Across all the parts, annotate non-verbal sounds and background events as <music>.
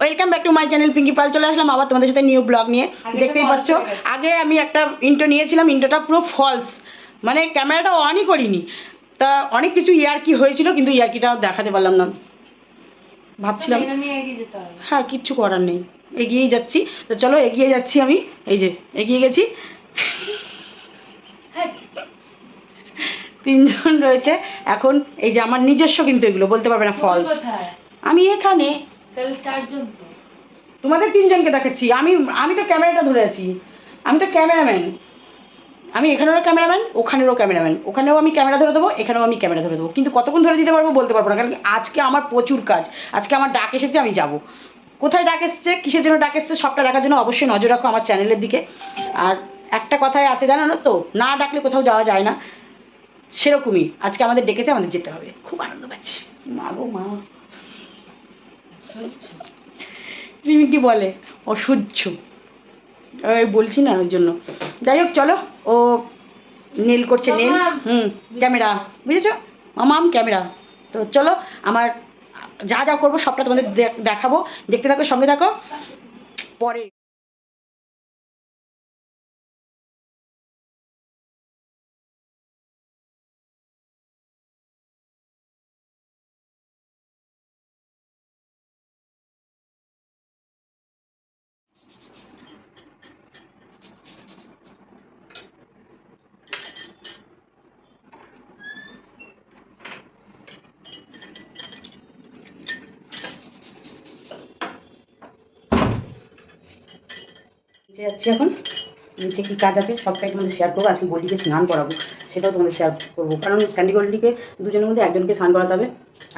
Welcome back to my channel Pinky Pal চলে আসলাম আবার তোমাদের সাথে নিউ ব্লগ নিয়ে। দেখতেই পাচ্ছ। আগে আমি একটা ইন্টো নিয়েছিলাম ইন্টোটা পুরো ফলস মানে ক্যামেরাটা অনই করিনি। তা অনেক কিছু ইয়ারকি হয়েছিল কিন্তু ইয়ারকিটা দেখাতে পারলাম না। ভাবছিলাম হ্যাঁ কিচ্ছু করার নেই। এগিয়েই যাচ্ছি। তো চলো এগিয়ে যাচ্ছি আমি। এই যে এগিয়ে গেছি। হ্যাঁ। তিনজন রয়েছে। এখন এই যে আমার নিজস্ব কিন্তু এগুলো বলতে পারবে না ফলস আমি এখানে। তাহলে চারজন তো। তোমাদের তিনজনকে দেখাচ্ছি আমি আমি তো ক্যামেরাটা ধরে আছি। আমি তো ক্যামেরাম্যান। আমি এখানেরও ক্যামেরাম্যান, ওখানেরও ক্যামেরাম্যান। ওখানেও আমি ক্যামেরা ধরে দেবো, এখানেও আমি ক্যামেরা ধরে দেবো। কিন্তু কতক্ষণ ধরে দিতে পারব বলতে পারব না। কারণ আজকে আমার প্রচুর কাজ। আজকে আমার ডাক এসেছে, আমি যাব। কোথায় ডাক এসছে, কিসের জন্য ডাক এসছে, সবটা দেখার জন্য অবশ্যই নজর রাখো আমার চ্যানেলের দিকে। আর একটা কথাই আছে, জানো না তো? না ডাকলে কোথাও যাওয়া যায় না। সেরকমই। আজকে আমাদের ডেকেছে, আমাদের যেতে হবে। খুব আনন্দ পাচ্ছি। মা গো মা। সহ্য। রিমি কি বলে অসহ্য। ওই বলছি না ওই জন্য। যাই হোক চলো। ও নীল করছে নীল। হুম ক্যামেরা। বুঝেছ? মামাম ক্যামেরা। তো চলো আমার যা যা করব সবটা তোমাদের দেখাবো। দেখতে থাকো সঙ্গে থাকো। পরে নিচে যাচ্ছি এখন। নিচে কী কাজ আছে সবটাই তোমাদের শেয়ার করব। আজকে গোল্ডিকে স্নান করাবো, সেটাও তোমাদের শেয়ার করব। কারণ স্যান্ডি গোল্ডিকে দুজনের মধ্যে একজনকে স্নান করাতে হবে,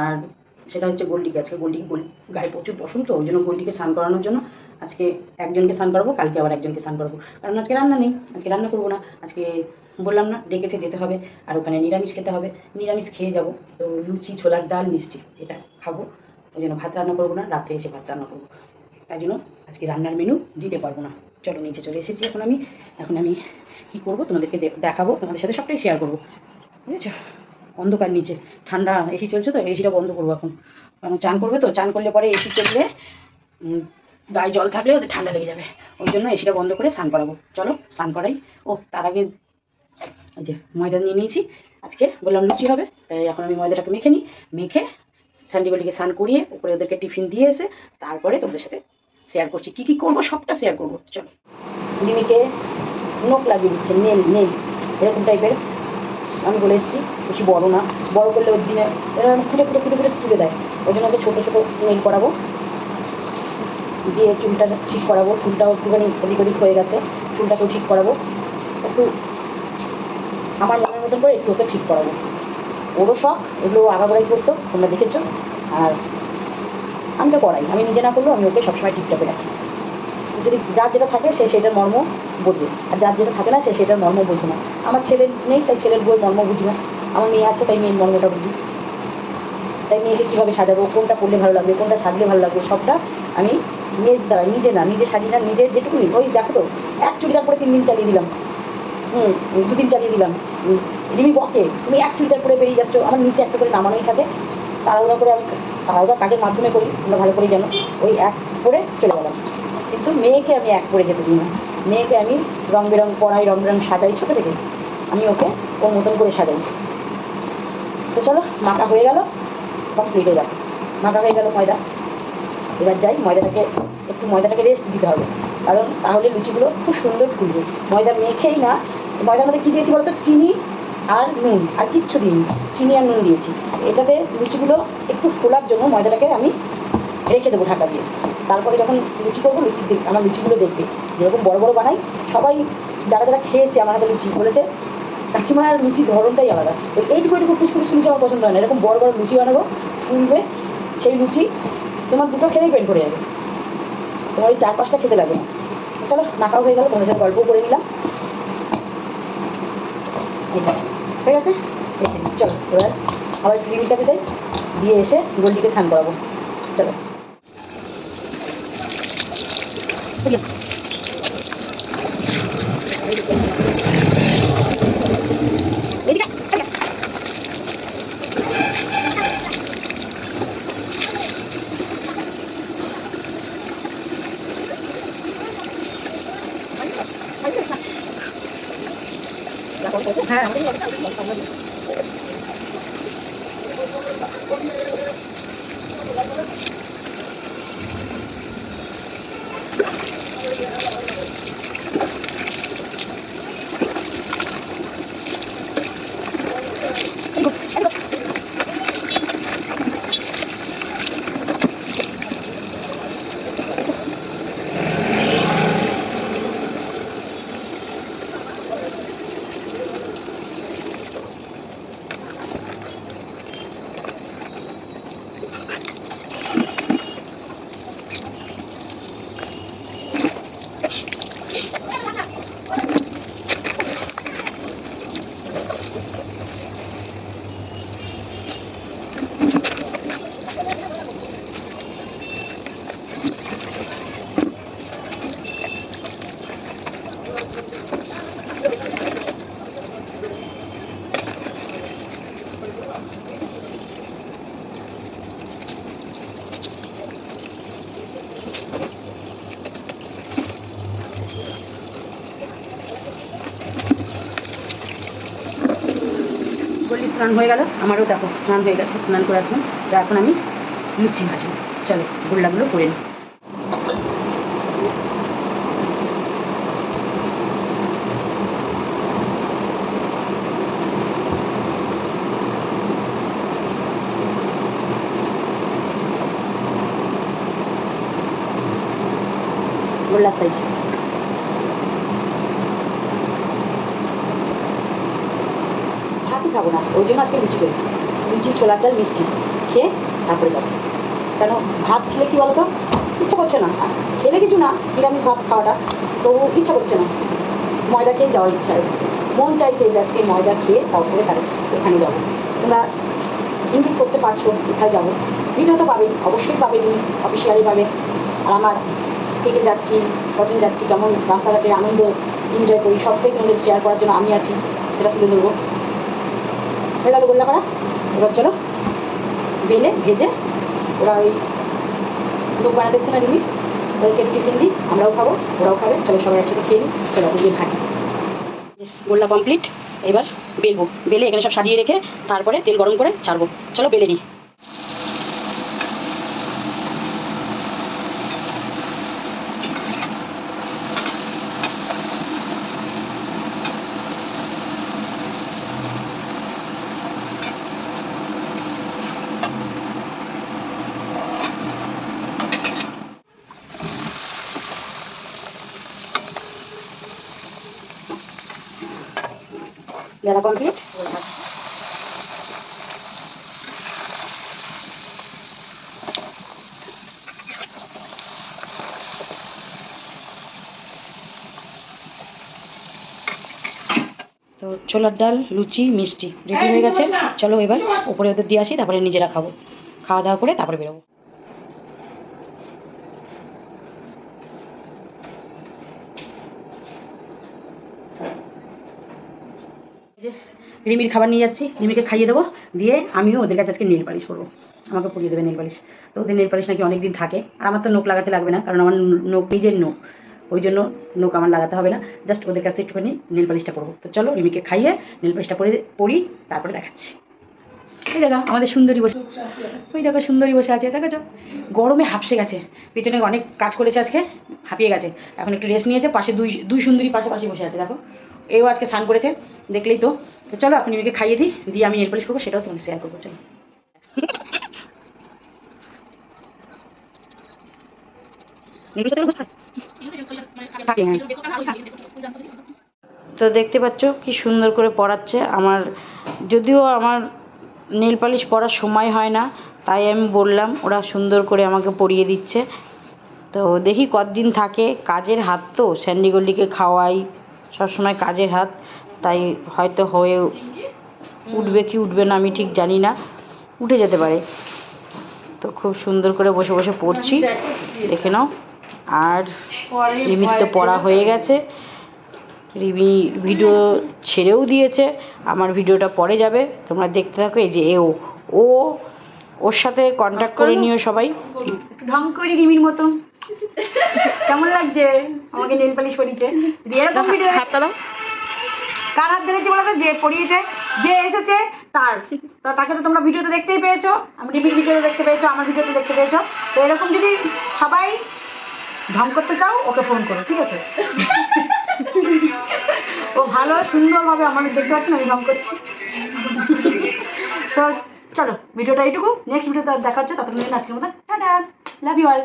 আর সেটা হচ্ছে গোল্ডিকে। আজকে গোল্ডিকে গোল, গায়ে প্রচুর পছন্দ তো ওই জন্য গোল্ডিকে স্নান করানোর জন্য আজকে একজনকে স্নান করাবো, কালকে আবার একজনকে স্নান করাবো। কারণ আজকে রান্না নেই, আজকে রান্না করব না। আজকে বললাম না, ডেকেছে যেতে হবে, আর ওখানে নিরামিষ খেতে হবে। নিরামিষ খেয়ে যাব। তো লুচি, ছোলার ডাল, মিষ্টি, এটা খাব। ওই জন্য ভাত রান্না করব না, রাত্রে এসে ভাত রান্না করব। তাই জন্য আজকে রান্নার মেনু দিতে পারব না। চলো নিচে চলে এসেছি এখন আমি। এখন আমি কী করব? তোমাদেরকে দেখাবো, তোমাদের সাথে সবটাই শেয়ার করব। বুঝেছ? অন্ধকার নিচে। ঠান্ডা এসি চলছে তো এসিটা বন্ধ করব এখন। কারণ চান করবে তো, চান করলে পরে এসি চললে গায়ে জল থাকলে ওদের ঠান্ডা লেগে যাবে। ওই জন্য এসিটা বন্ধ করে স্নান করাবো। চলো, স্নান করাই। ও, তার আগে যে ময়দা নিয়ে নিয়েছি। আজকে বললাম লুচি হবে, তাই এখন আমি ময়দাটাকে মেখে নিই। মেখে স্যান্ডিগুলিকে স্নান করিয়ে, উপরে ওদেরকে টিফিন দিয়ে এসে, তারপরে তোমাদের সাথে শেয়ার করছি। কি কি করব? সবটা শেয়ার করব। চলো। রিমিকে নোক লাগিয়ে দিচ্ছে, নেল নেল। এরকম টাইপের আমি বলে এসেছি, বেশি বড় না। বড় করলে ওর দিনে এরকম ফুটে ফুটে ফুটে ফুটে তুলে দেয়। ওই জন্য ওকে ছোটো ছোটো নেল করাবো। দিয়ে চুলটা ঠিক করাবো। চুলটাও একটুখানি ওদিক ওদিক হয়ে গেছে। চুলটাকেও ঠিক করাবো। একটু আমার মনের মতন করে একটু ওকে ঠিক করাবো। ওরও শখ, এগুলো আগাগোড়াই করতো, তোমরা দেখেছ। আর আমি তো করাই। আমি নিজে না করলেও আমি ওকে সবসময় টিপটপে রাখি। যদি যার যেটা থাকে সে সেটার মর্ম বোঝে। আর যার যেটা থাকে না সে সেটার মর্ম বোঝে না। আমার ছেলে নেই, তাই ছেলের বই মর্ম বুঝি না। আমার মেয়ে আছে, তাই মেয়ের মর্মটা বুঝি। তাই মেয়েকে কীভাবে সাজাবো, কোনটা করলে ভালো লাগবে, কোনটা সাজলে ভালো লাগবে, সবটা আমি মেয়ের দ্বারা নিজে না, নিজে সাজি না, নিজের যেটুকুনি। ওই দেখো তো, এক চুড়িদার পরে তিন দিন চালিয়ে দিলাম। হুম দুদিন চালিয়ে দিলাম। রিমি বকে, তুমি এক চুড়িদার পরে বেরিয়ে যাচ্ছ। আমার নিচে একটা করে নামানোই থাকে। তাড়াহুড়া করে আমি তাড়াহুড়া কাজের মাধ্যমে করি, তোমরা ভালো করে জানো। ওই এক করে চলে গেলাম। কিন্তু মেয়েকে আমি এক করে যেতে দিই না। মেয়েকে আমি রং বেরং পড়াই রং বেরং সাজাই ছোটো থেকে। আমি ওকে ওর মতন করে সাজাই। তো চলো, মাখা হয়ে গেল কমপ্লিট গেল। মাখা হয়ে গেল ময়দা। এবার যাই, ময়দাটাকে, একটু ময়দাটাকে রেস্ট দিতে হবে। কারণ তাহলে লুচিগুলো খুব সুন্দর ফুলবে। ময়দা মেখেই না। ময়দার মধ্যে কী দিয়েছি বলতো? চিনি আর নুন, আর কিচ্ছু দিইনি, চিনি আর নুন দিয়েছি। এটাতে লুচিগুলো একটু ফোলার জন্য ময়দাটাকে আমি রেখে দেবো ঢাকা দিয়ে। তারপরে যখন লুচি করব, লুচি আমার লুচিগুলো দেখবে। যেরকম বড় বড় বানাই, সবাই যারা যারা খেয়েছে, আমার হাতে লুচি বলেছে, কাকিমার লুচি ধরনটাই আলাদা। ওই এইটুকু এইটুকু কুচকু লুচি আমার পছন্দ হয় না। এরকম বড় বড় লুচি বানাবো, ফুলবে, সেই লুচি তোমার দুটো খেলেই পেট ভরে যাবে। তোমার ওই চার পাঁচটা খেতে লাগবে চলো, নাকাও হয়ে গেল, তোমাদের সাথে গল্প করে নিলাম। যা ঠিক আছে। চলো এবার আবার ক্লিনিক কাছে যাই দিয়ে এসে গোলটিকে স্নান করাবো চলো হ্যাঁ। গল্লি স্নান হয়ে গেল, আমারও দেখো স্নান হয়ে গেছে, স্নান করে আসলাম। তো এখন আমি লুচি ভাজবো। চলো, গোল্লাগুলো করে নিই। গোল্লা সাইজ। খাব না। ওই জন্য আজকে লুচি করেছি। লুচি ছোলার ডাল, মিষ্টি। খেয়ে তারপরে যাব। কেন ভাত খেলে কি বলতো? ইচ্ছা করছে না। খেলে কিছু না, নিরামিষ ভাত খাওয়াটা। তো ইচ্ছা করছে না। ময়দা খেয়ে যাওয়ার ইচ্ছা হচ্ছে মন চাইছে যে আজকে ময়দা খেয়ে তারপরে তার ওখানে যাব। তোমরা ইঙ্গিত করতে পারছ, কোথায় যাব? ভিডিও পাবে অবশ্যই পাবে নিউজ অফিসিয়ালি পাবে। আর আমার কে কে যাচ্ছি কজন যাচ্ছি, কেমন? রাস্তাঘাটে আনন্দ এনজয় করি। সবটাই তোমাদের শেয়ার করার জন্য আমি আছি। সেটা তুলে ধরবো। হয়ে গেল গোল্লা করা। এবার চলো, বেলে ভেজে ওরা ওই লোক বানাতে না রিমি? ওদেরকে টিফিন দিই, আমরাও খাব, ওরাও খাবে, চলো সবাই একসাথে খেয়ে নিই, চলো ওগুলো ভাজি। গোল্লা কমপ্লিট এবার বেলবো। বেলে এখানে সব সাজিয়ে রেখে তারপরে তেল গরম করে ছাড়বো। চলো বেলে নিই। বেলা কমপ্লিট তো ছোলার ডাল লুচি মিষ্টি রেডি হয়ে গেছে। চলো এবার উপরে ওদের দিয়ে আসি তারপরে নিজেরা খাব। খাওয়া দাওয়া করে তারপরে বেরোবো এই যে রিমির খাবার নিয়ে যাচ্ছি, রিমিকে খাইয়ে দেবো, দিয়ে আমিও ওদের কাছে আজকে নীল পালিশ করব। আমাকে পরিয়ে দেবে নীল পালিশ। তো ওদের নীল পালিশ নাকি অনেক দিন থাকে। আর আমার তো নোক লাগাতে লাগবে না, কারণ আমার নোক নিজের নোক ওই জন্য নোক আমার লাগাতে হবে না। জাস্ট ওদের কাছে একটুখানি নীল পালিশটা করব। তো চলো রিমিকে খাইয়ে নীল পালিশটা পরে পরি, তারপরে দেখাচ্ছি। এই দেখো, আমাদের সুন্দরী বসে ওই দেখো, সুন্দরী বসে আছে। দেখেছ? গরমে হাঁপসে গেছে। পেছনে অনেক কাজ করেছে আজকে, হাঁপিয়ে গেছে। এখন একটু রেস্ট নিয়েছে, পাশে দুই দুই সুন্দরী পাশাপাশি বসে আছে, দেখো। এও আজকে স্নান করেছে। দেখলেই তো। চলো, এখন রিমিকে খাইয়ে দিই, দিয়ে আমি নেল পালিশ করব, সেটাও তোমাকে শেয়ার করব, চলো। তো দেখতে পাচ্ছ কি সুন্দর করে পড়াচ্ছে। আমার, যদিও আমার নীল পালিশ পরার সময় হয় না, তাই আমি বললাম, ওরা সুন্দর করে আমাকে পরিয়ে দিচ্ছে। তো দেখি কতদিন থাকে, কাজের হাত তো স্যান্ডিগল্লিকে খাওয়াই, সবসময় কাজের হাত। তাই হয়তো হয়ে উঠবে কি উঠবে না আমি ঠিক জানি না। উঠে যেতে পারে। তো খুব সুন্দর করে বসে বসে পড়ছি। দেখে নাও। আর রিমির তো পড়া হয়ে গেছে। রিমি ভিডিও ছেড়েও দিয়েছে। আমার ভিডিওটা পরে যাবে। তোমরা দেখতে থাকো এই যে এ ও। ও ওর সাথে কন্ট্যাক্ট করে নিও সবাই। একটু ঢং করি রিমির মতো। কেমন লাগছে? আমাকে নেল পালিশ করিয়েছে এরকম ভিডিও হাতটা দাও কার হাত ধরেছি বলো তো? যে পড়িয়েছে, যে এসেছে, তার। তো তাকে তো তোমরা ভিডিওতে দেখতেই পেয়েছ। আমি রিমির ভিডিওতে দেখতে পেয়েছ, আমার ভিডিওতে দেখতে পেয়েছ। তো এরকম যদি সবাই ঢং করতে চাও, ওকে ফোন করো, ঠিক আছে? ও ভালো, সুন্দরভাবে আমার দেখতে পাচ্ছেন, আমি ঢং করছি। তো চলো, ভিডিওটা এইটুকু। নেক্সট ভিডিওতে দেখা হচ্ছে, ততক্ষণ আজকের মতো টাটা! লাভ ইউ অল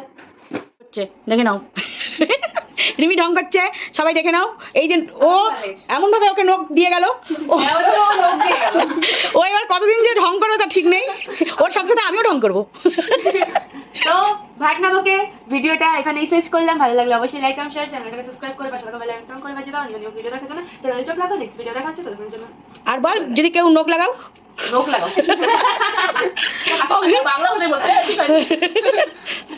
হচ্ছে, দেখে নাও। রিমি ঢং করছে সবাই দেখে নাও। এই যে ও এমনভাবে ওকে নখ দিয়ে গেল। ও ও এবার কতদিন যে ঢং করবে তা ঠিক নেই। ওর সাথে সাথে আমিও ঢং করব। তো ভাটনাবকে ভিডিওটা এখানেই শেষ করলাম। ভালো লাগলে অবশ্যই লাইক এবং শেয়ার চ্যানেলটাকে সাবস্ক্রাইব করে পাশে থাকা বেল আইকন করে বাজিয়ে দাও। নিউ ভিডিও দেখার জন্য চ্যানেলে চোখ রাখো নেক্সট ভিডিও দেখা হচ্ছে ততক্ষণের জন্য। আর বল যদি কেউ নখ লাগাও। নোক লাগাও। <laughs> বাংলা ভাষায় ঠিক আছে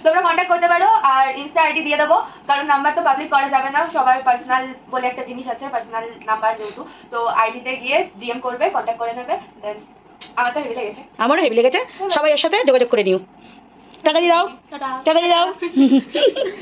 তোমরা কন্ট্যাক্ট করতে পারো আর ইনস্টা আইডি দিয়ে দেবো। কারণ নাম্বার তো পাবলিক করা যাবে না সবার পার্সোনাল বলে একটা জিনিস আছে পার্সোনাল নাম্বার যেহেতু। তো আইডিতে গিয়ে ডিএম করবে কন্ট্যাক্ট করে নেবে দেন আমার তো হেভি লেগেছে। আমারও হেভি লেগেছে। সবাই এর সাথে যোগাযোগ করে নিও। টাটা দিয়ে দাও। টাটা। টাটা দিয়ে দাও। <laughs>